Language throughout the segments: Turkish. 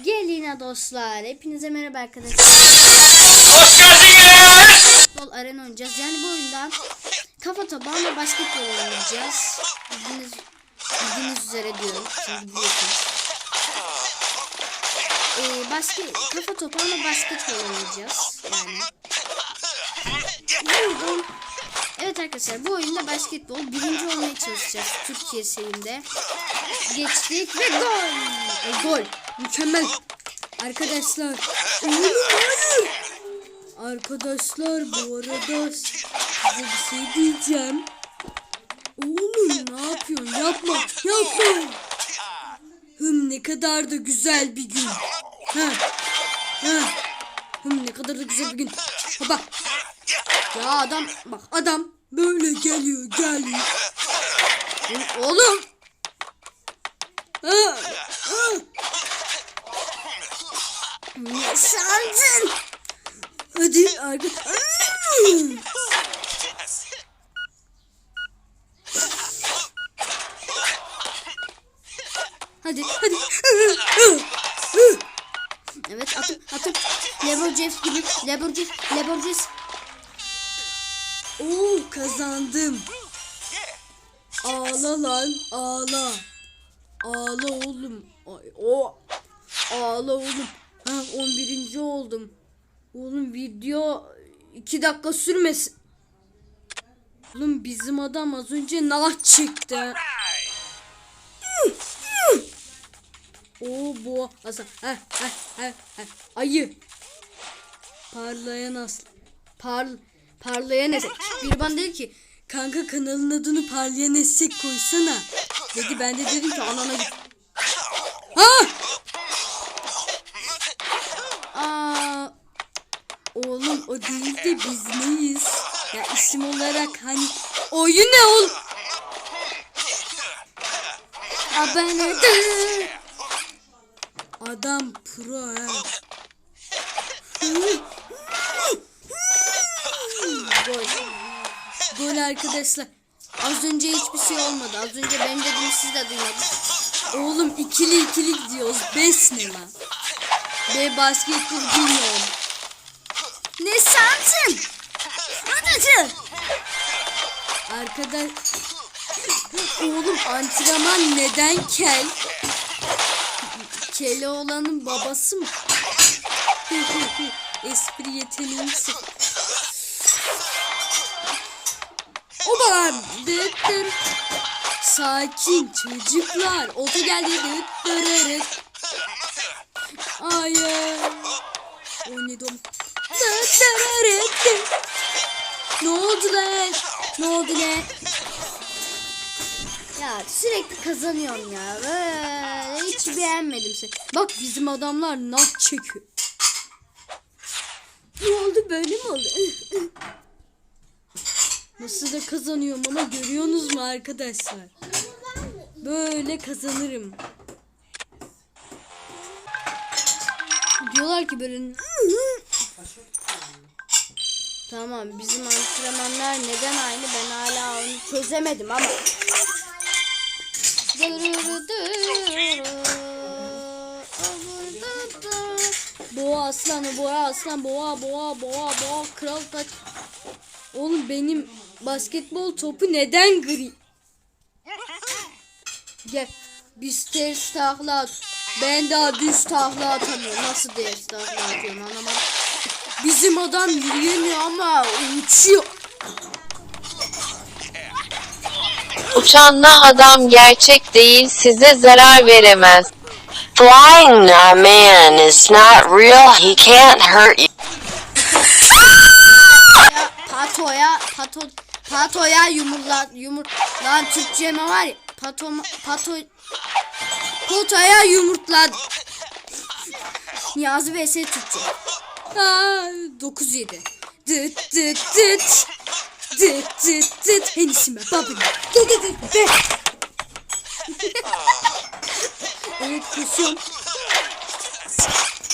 Gelin dostlar. Hepinize merhaba arkadaşlar. Hoş geldiniz. Futbol arena oynayacağız. Yani bu oyunda kafa tabanla basketbol oynayacağız. Bildiğiniz, bildiğiniz üzere diyorum. Çünkü biliyorsunuz. Ee, basket, kafa topağıyla basketbol oynayacağız. Yani. Buldum. Evet arkadaşlar bu oyunda basketbol birinci olmaya çalışacağız Türkiye şeyinde. Geçtik ve gol. E, gol. Mükemmel. Arkadaşlar. Arkadaşlar bu arada size bir şey diyeceğim. Oğlum ne yapıyorsun? Yapma. Yapma. Hım ne kadar da güzel bir gün. Ha. Ha. Hım ne kadar da güzel bir gün. Baba. Ya adam bak adam böyle geliyor geliyor. Oğlum. Ha. Ha. Ne sandın? Hadi arka... Hadi hadi. Evet atın atın. Lebron James gibi. Lebron James. Oo kazandım. Ağla lan ağla. Ağla oğlum. Ay, o. Ağla oğlum. Ha 11. oldum. Oğlum video 2 dakika sürmesin. Oğlum bizim adam az önce nah çekti. Oo bu aslan. Ha ha ha ha. Ayı. Parlayan aslan. Par parlayan esek. Bir bana dedi ki kanka kanalın adını parlayan esek koysana. Dedi ben de dedim ki anana git. İsim olarak hani oyun ne ol? Abone Adam pro ha. Gol. Gol arkadaşlar. Az önce hiçbir şey olmadı. Az önce benim dediğimi siz de duymadınız. Oğlum ikili ikili gidiyoruz. Beş ne lan? Ve basketbol bilmiyorum. Ne sandın? Hadi. Arkadaş. Oğlum antrenman neden kel? Keloğlan'ın babası mı? Espri yeteneğim sıfır. Oba! Dıt dıt. Sakin çocuklar. Ota geldi. Dıt dırırıt. Hayır. Oynadım. Dıt dırırıt. Ne oldu lan? Ne oldu lan? Ya sürekli kazanıyorum ya. Böyle hiç beğenmedim seni. Bak bizim adamlar nak çekiyor. Ne oldu böyle mi oldu? Nasıl da kazanıyorum ama görüyorsunuz mu arkadaşlar? Böyle kazanırım. Diyorlar ki böyle Tamam bizim antrenmanlar neden aynı ben hala onu çözemedim ama Boğa aslanı boğa aslan boğa boğa boğa boğa kral kaç Oğlum benim basketbol topu neden gri? Gel biz ters takla at. Ben daha düz takla atamıyorum. Nasıl ters takla atıyorum anlamadım. Bizim adam yürüyemiyor ama uçuyor. Uçanla adam gerçek değil size zarar veremez. Flying man is not real. He can't hurt you. Ya patoya pato patoya yumurla yumur lan Türkçe mi var ya pato pato potaya yumurtladı. Niyazi vs Türkçe. Aa, 9 7. Dıt dıt dıt. Dıt dıt dıt. Enisime babim. Dıt dıt dıt. Be. evet kusuyorum.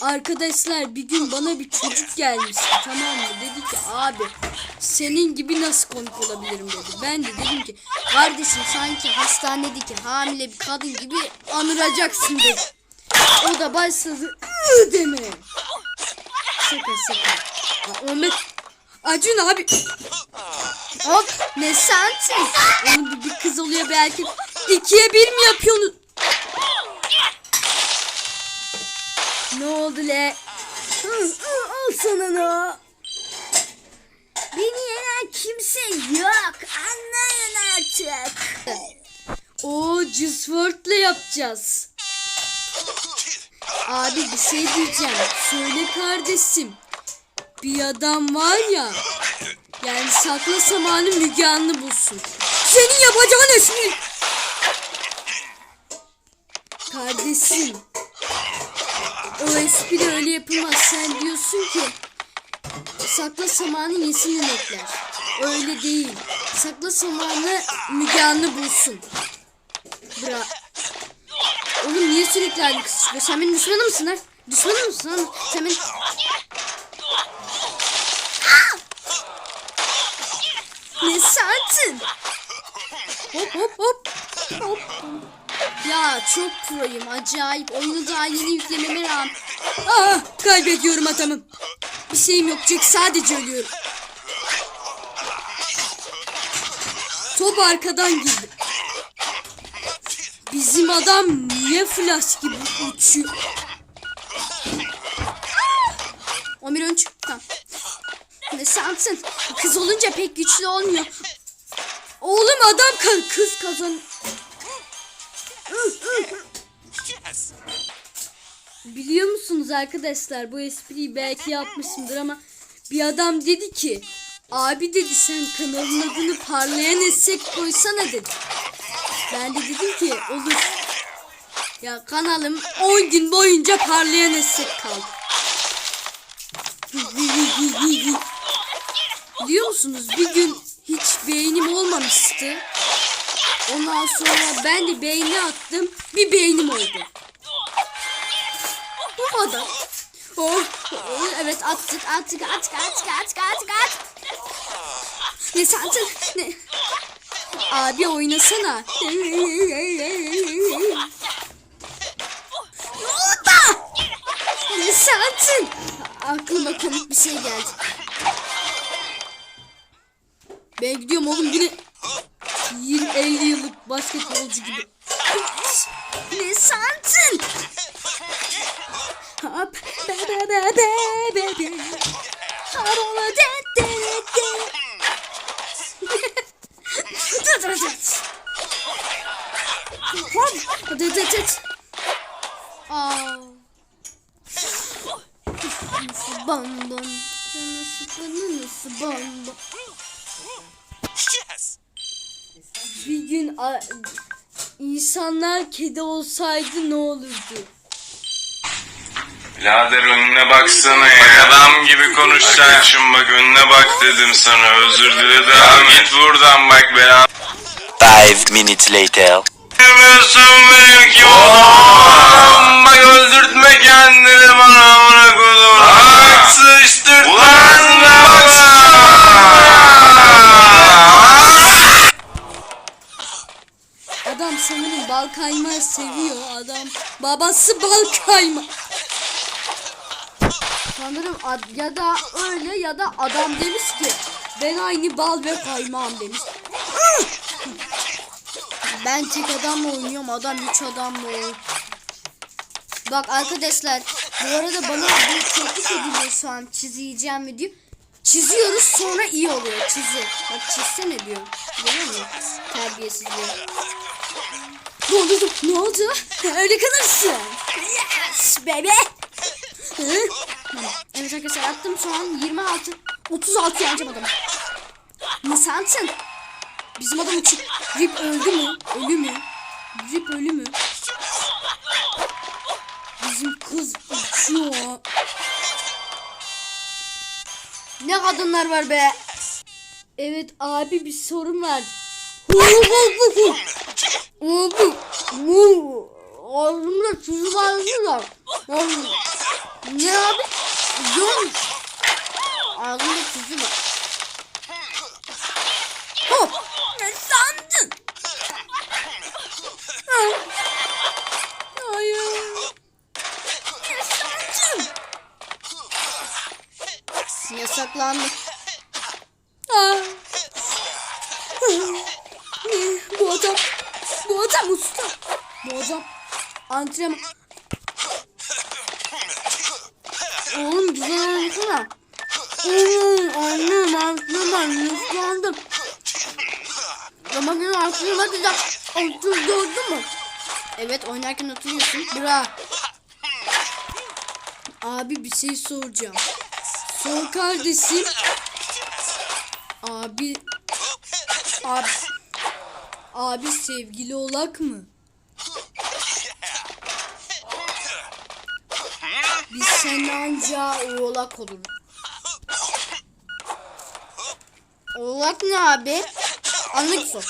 Arkadaşlar bir gün bana bir çocuk gelmişti tamam mı? Dedi ki abi senin gibi nasıl konuk olabilirim dedi. Ben de dedim ki kardeşim sanki hastanedeki hamile bir kadın gibi anıracaksın dedi. O da başladı ıı deme. Şaka şaka. Ahmet. Acun abi. Hop ne sensin? Onun bir, bir kız oluyor belki. İkiye bir mi yapıyorsunuz? Ne oldu le? Al sana ne? Beni yenen kimse yok. Anlayın artık. O Cüsworth'la yapacağız. Abi bir şey diyeceğim. Söyle kardeşim. Bir adam var ya. Yani sakla samanı Müge Anlı bulsun. Senin yapacağın espri. Kardeşim. O espri öyle yapılmaz. Sen diyorsun ki sakla samanı yesin inekler. Öyle değil. Sakla samanı Müge Anlı bulsun. Bra. Oğlum niye sürekli aynı kız çıkıyor? Sen benim düşmanım mısın lan? Düşmanım mısın? Sen benim... Ne saatin? Hop hop hop. Hop. Ya çok proyum acayip. Oyunu daha yeni yüklememe rağmen. Aa, kaybediyorum adamım. Bir şeyim yok Jack sadece ölüyorum. Top arkadan girdi. Bizim adam niye flash gibi uçuyor? Omir ön çık. Tamam. Ne sansın? Kız olunca pek güçlü olmuyor. Oğlum adam ka- kız kazan. Biliyor musunuz arkadaşlar bu espriyi belki yapmışımdır ama bir adam dedi ki abi dedi sen kanalın adını parlayan eşek koysana dedi. Ben de dedim ki olur. Ya kanalım 10 gün boyunca parlayan eşek kaldı. Biliyor musunuz bir gün hiç beynim olmamıştı. Ondan sonra ben de beyni attım. Bir beynim oldu. Bu kadar. Oh, oh, evet attık attık attık attık attık attık attık. Ne sandın? Ne? Abi oynasana. Orada! Ne sandın? Aklıma komik bir şey geldi. Ben gidiyorum oğlum yine 20-50 yıllık basketbolcu gibi. Dı. Aa. Nasıl bam. Nasıl nasıl bam. Bir gün insanlar kedi olsaydı ne olurdu? Birader önüne baksana ya. Adam gibi konuşacaksın bak önüne bak dedim sana. Özür dile devam et. Git buradan bak beraber. Five minutes later. Bilmiyorsun benim kim olduğumu. Bak öldürtme kendini bana amına kodum. Bak sıçtırtma. Adam sanırım bal kaymağı seviyor adam. Babası bal kayma. Sanırım ad- ya da öyle ya da adam demiş ki ben aynı bal ve kaymağım demiş. Ben tek adamla oynuyorum adam üç adamla oynuyor. Bak arkadaşlar bu arada bana bu teklif ediliyor şu an çizeceğim mi diyor. Çiziyoruz sonra iyi oluyor çizi. Bak çizsene diyor. Görüyor musun? Terbiyesiz diyor. Ne oldu? Ne oldu? Öyle kalırsın. Yes baby. Evet arkadaşlar attım şu an 26 36 yeneceğim adamı. Ne sensin? Bizim adam için Rip öldü mü? Ölü mü? Rip ölü mü? Bizim kız uçuyor. Ne kadınlar var be? Evet abi bir sorun var. Abi, bu ağzımda çocuk ağzımda. Ne abi? Yok. Ağzımda çocuk var. Hop. Ne sandın? Ha. Hayır. Yasaklandı. Aa. bu adam adam usta. Bu adam antrenman. Oğlum güzel oynasana. Oğlum annem antrenman yaslandım. Ama gün antrenman güzel. Otur gördün mü? Evet oynarken oturuyorsun. Bra. Abi bir şey soracağım. Sor kardeşim. Abi abi abi sevgili olak mı? Biz sen anca oğlak olur. Oğlak ne abi? Anlık sor.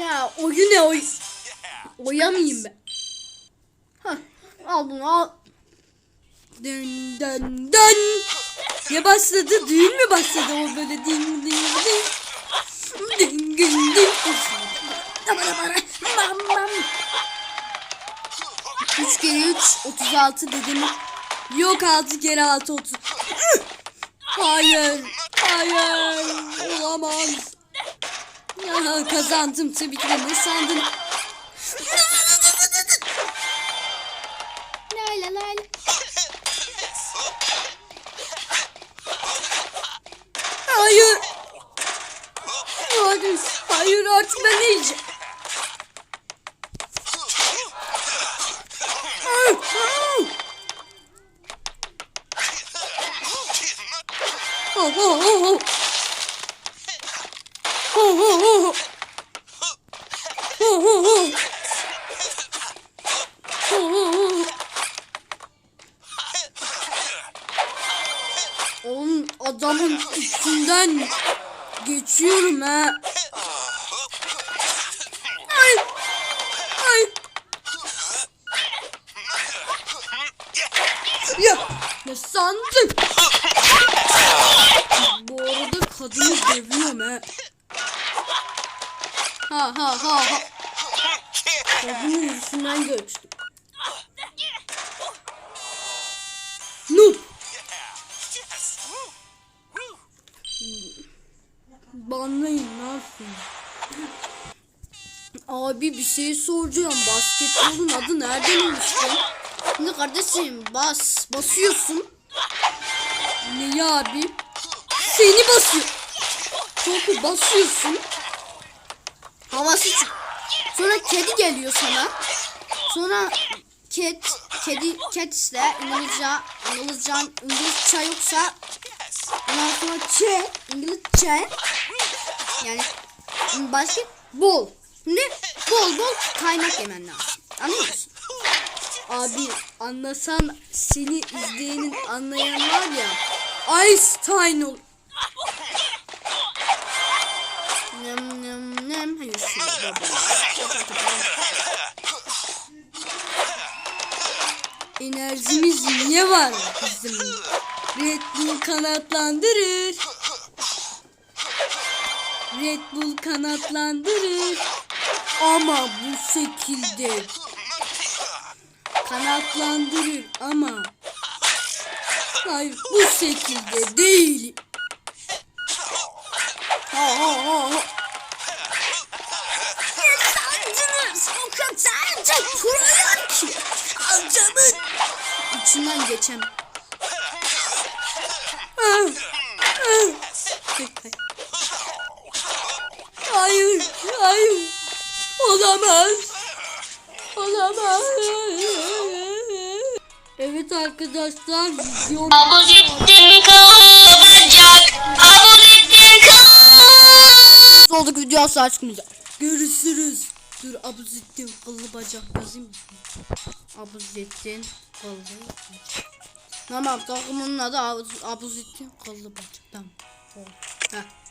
ya oyu ne oy? Oyamayayım ben. Hah, al bunu al. Dön dön dön. Ne başladı? Düğün mü başladı o böyle din din din. Din din din. Bara bara. Bam bam. 3 kere 3 36 dedim. Yok 6 kere 6 30. Hayır. Hayır. Olamaz. Ya kazandım tabii ki de ne sandın? La la la la. Hayır. Hayır. Hayır artık ben ne yiyeceğim? Oh. Oğlum adamın üstünden geçiyorum ha. Kadını dövüyorum ha. Ha ha ha ha. Kadının üstünden geçtim. Noob. Banlayın ne yapayım? Abi bir şey soracağım. Basketbolun adı nereden oluştu? Şimdi kardeşim bas. Basıyorsun. Ne ya abi? Seni basıyor. Topu basıyorsun. Havası çık. Sonra kedi geliyor sana. Sonra cat, kedi, cat işte İngilizce, İngilizce, İngilizce yoksa ondan sonra Ç, İngilizce yani basket bol. Şimdi bol bol kaynak yemen lazım. Anlıyor musun? Abi anlasan seni izleyenin anlayan var ya Einstein ol. Nem nem nem. Enerjimiz niye var bizim? Red Bull kanatlandırır. Red Bull kanatlandırır. Ama bu şekilde kanatlandırır ama hayır bu şekilde değil. Ha ha ha ha. Kadar proyan ki amcamın içinden geçen. Hayır, hayır. Olamaz. Olamaz. Evet arkadaşlar videom olduk video asla çıkmayacak. Görüşürüz. Dur Abuzettin kıllı bacak yazayım. Abuzettin kıllı bacak. Tamam takımın adı Abuz- Abuzettin kıllı bacak. Tamam. Oldu. Heh.